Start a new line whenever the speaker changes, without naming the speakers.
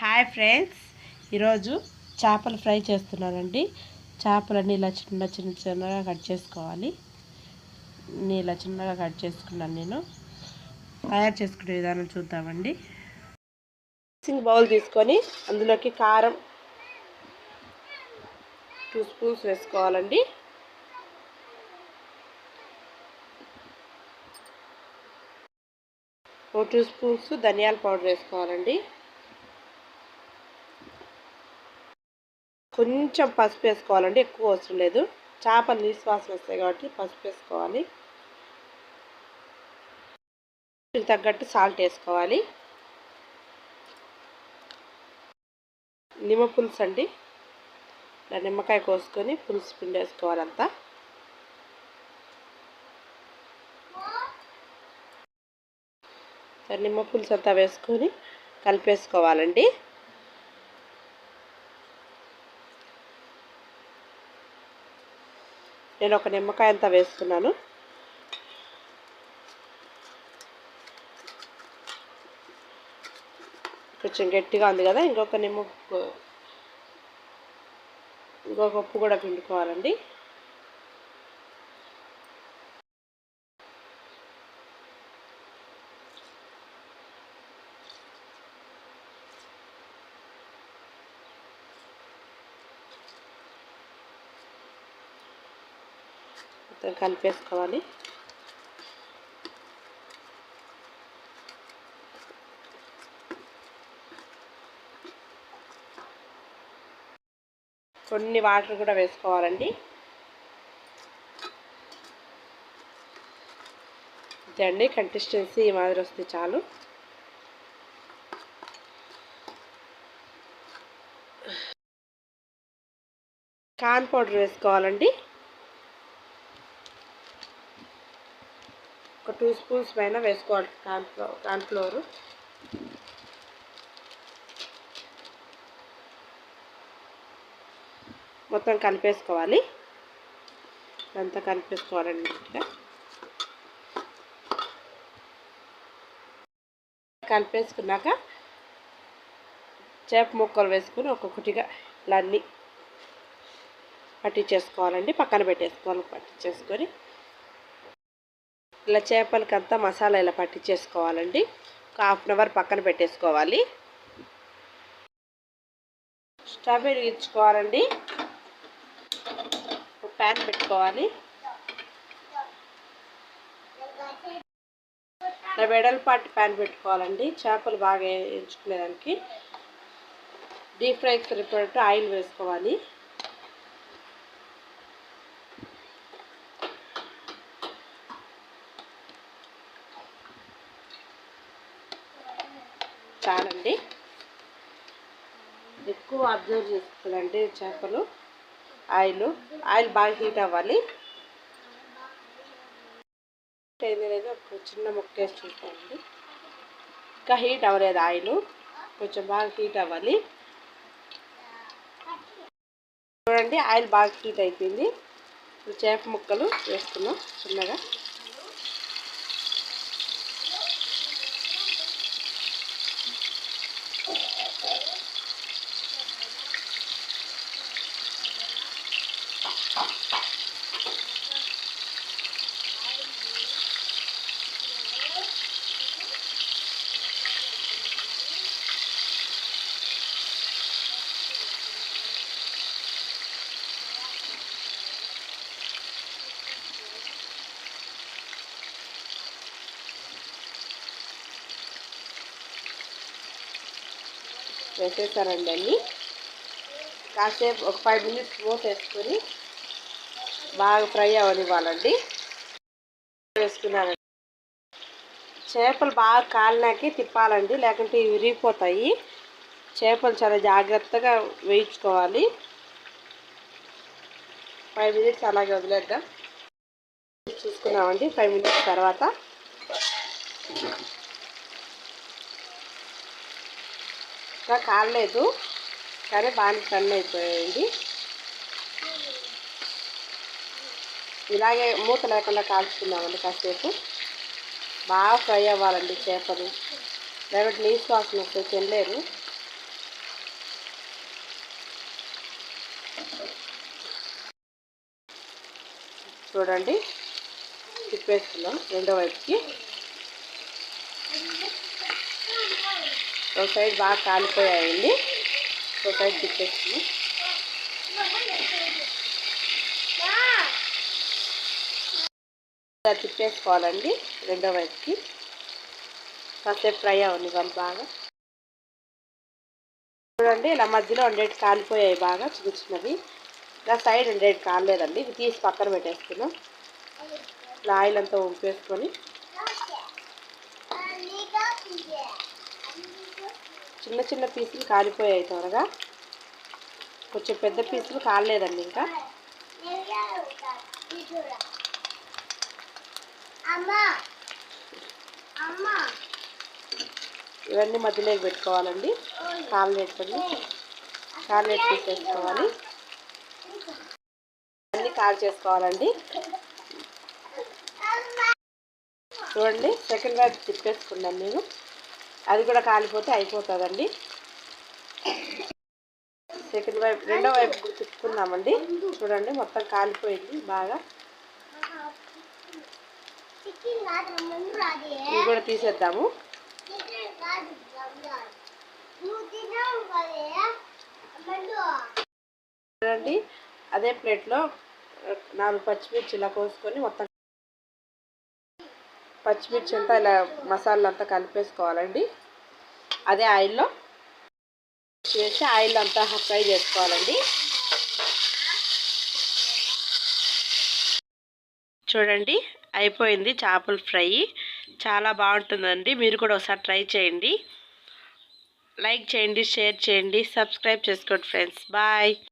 Hi friends. ఈరోజు చేపలు fry చేస్తున్నానండి. చేపలన్నీ ఇలా చిన్న చిన్న చిన్నగా కట్ చేసుకోవాలి. ఇలా చిన్నగా కట్ చేసుకున్నాను నేను. తయారు చేసుకునే విధానం చూద్దామండి. మిక్సింగ్ బౌల్ తీసుకొని అందులోకి కారం టూ స్పూన్స్ వేసుకోవాలండి. ఓ టూ స్పూన్స్ ధనియాల పౌడర్ వేసుకోవాలండి. కొంచెం పసుపు వేసుకోవాలండి ఎక్కువ అవసరం లేదు. చేపలు నీశ్వాసన వస్తాయి కాబట్టి పసుపు వేసుకోవాలి. తగ్గట్టు సాల్ట్ వేసుకోవాలి. నిమ్మ పులుసు అండి. నిమ్మకాయ కోసుకొని పులుసు పిండి వేసుకోవాలంతా నిమ్మ పులుసు అంతా వేసుకొని కలిపేసుకోవాలండి. నేను ఒక నిమ్మకాయ అంతా వేసుకున్నాను కొంచెం గట్టిగా ఉంది కదా ఇంకొక నిమ్మ ఇంకొక ఉప్పు కూడా పిండుకోవాలండి. మొత్తం కలిపేసుకోవాలి. కొన్ని వాటర్ కూడా వేసుకోవాలండి. అంతే అండి కన్సిస్టెన్సీ ఈ మాదిరి వస్తే చాలు. కాన్ పౌడర్ వేసుకోవాలండి. ఒక టూ స్పూన్స్ పైన వేసుకోవాలి కార్న్ఫ్లో కార్న్ఫ్లోర్. మొత్తం కలిపేసుకోవాలి. ఇదంతా కలిపేసుకోవాలండి కలిపేసుకున్నాక చేప ముక్కలు వేసుకుని ఒక్కొక్కటిగా ఇలా అన్నీ పట్టించేసుకోవాలండి. పక్కన పెట్టేసుకోవాలి పట్టించేసుకొని. ఇలా చేపలకి అంతా మసాలా ఇలా పట్టించేసుకోవాలండి. ఒక హాఫ్ అన్ అవర్ పక్కన పెట్టేసుకోవాలి. స్టవ్ వెలిగించుకోవాలండి ఒక ప్యాన్ పెట్టుకోవాలి. ఇలా వెడల్పాటి ప్యాన్ పెట్టుకోవాలండి. చేపలు బాగా ఎంచుకునేదానికి. డీప్ ఫ్రైకి సరిపడట్టు ఆయిల్ వేసుకోవాలి. చాలండి. ఎక్కువ అబ్జర్వ్ చేస్తుందండి చేపలు ఆయిల్ ఆయిల్ బాగా హీట్ అవ్వాలి. ఏది లేదు ఒక చిన్న ముక్క వేసి చూసుకోండి. ఇంకా హీట్ అవ్వలేదు ఆయిల్. కొంచెం బాగా హీట్ అవ్వాలి. చూడండి ఆయిల్ బాగా హీట్ అయిపోయింది. చేప ముక్కలు వేస్తున్నాం. చిన్నగా. వేసేసానండి అన్నీ. కాసేపు ఒక ఫైవ్ మినిట్స్ మూత వేసుకొని బాగా ఫ్రై అవ్వనివ్వాలండి వేసుకున్నానండి. చేపలు బాగా కాలినాకి తిప్పాలండి లేకుంటే ఇవి విరిగిపోతాయి. చేపలు చాలా జాగ్రత్తగా వేయించుకోవాలి. ఫైవ్ మినిట్స్ అలాగే వదిలేద్దాం. చూసుకున్నామండి ఫైవ్ మినిట్స్ తర్వాత. ఇంకా కాలేదు కానీ బాగా సన్ అయిపోయింది ఇలాగే మూత లేకుండా కాల్చుకున్నామండి కాసేపు. బాగా ఫ్రై అవ్వాలండి చేపలు. లేకపోతే నీసు వాసన వస్తే తినలేరు. చూడండి తిప్పేస్తున్నాం రెండో వైపుకి. ఒక సైడ్ బాగా కాలిపోయాయండి ఒక సైడ్ తిప్పేస్తున్నాం ఇలా తిప్పేసుకోవాలండి రెండో వైపుకి. కాసేపు ఫ్రై అవనివ్వాలి బాగా. చూడండి ఇలా మధ్యలో ఉండేటి కాలిపోయాయి బాగా చిన్న చిన్నవి ఇలా సైడ్ ఉండేటి కాలేదండి ఇవి తీసి పక్కన పెట్టేస్తున్నాం ఇలా ఆయిల్ అంతా ఉంపేసుకొని చిన్న చిన్న పీసులు కాలిపోయాయి త్వరగా. కొంచెం పెద్ద పీసులు కాలేదండి ఇంకా. ఇవన్నీ మధ్యలోకి పెట్టుకోవాలండి. కామ్లెట్ పండి కామ్లెట్ తీసేసుకోవాలి. అన్నీ కాల్ చేసుకోవాలండి. చూడండి సెకండ్ వైపు తిప్పేసుకున్నాను నేను. అది కూడా కాలిపోతే అయిపోతుందండి. సెకండ్ వైపు రెండో వైపు తిప్పుకుందామండి చూడండి మొత్తం కాలిపోయింది బాగా. ఇవి కూడా తీసేద్దాము. చూడండి అదే ప్లేట్లో నాలుగు పచ్చిమిర్చి ఇలా కోసుకొని మొత్తం పచ్చిమిర్చి అంతా ఇలా మసాలా అంతా కలిపేసుకోవాలండి. అదే ఆయిల్లో వేసి ఆయిల్ అంతా ఫ్రై చేసుకోవాలండి. చూడండి అయిపోయింది చేపల ఫ్రై. చాలా బాగుంటుందండి. మీరు కూడా ఒకసారి ట్రై చేయండి. లైక్ చేయండి షేర్ చేయండి సబ్స్క్రైబ్ చేసుకోండి ఫ్రెండ్స్. బాయ్.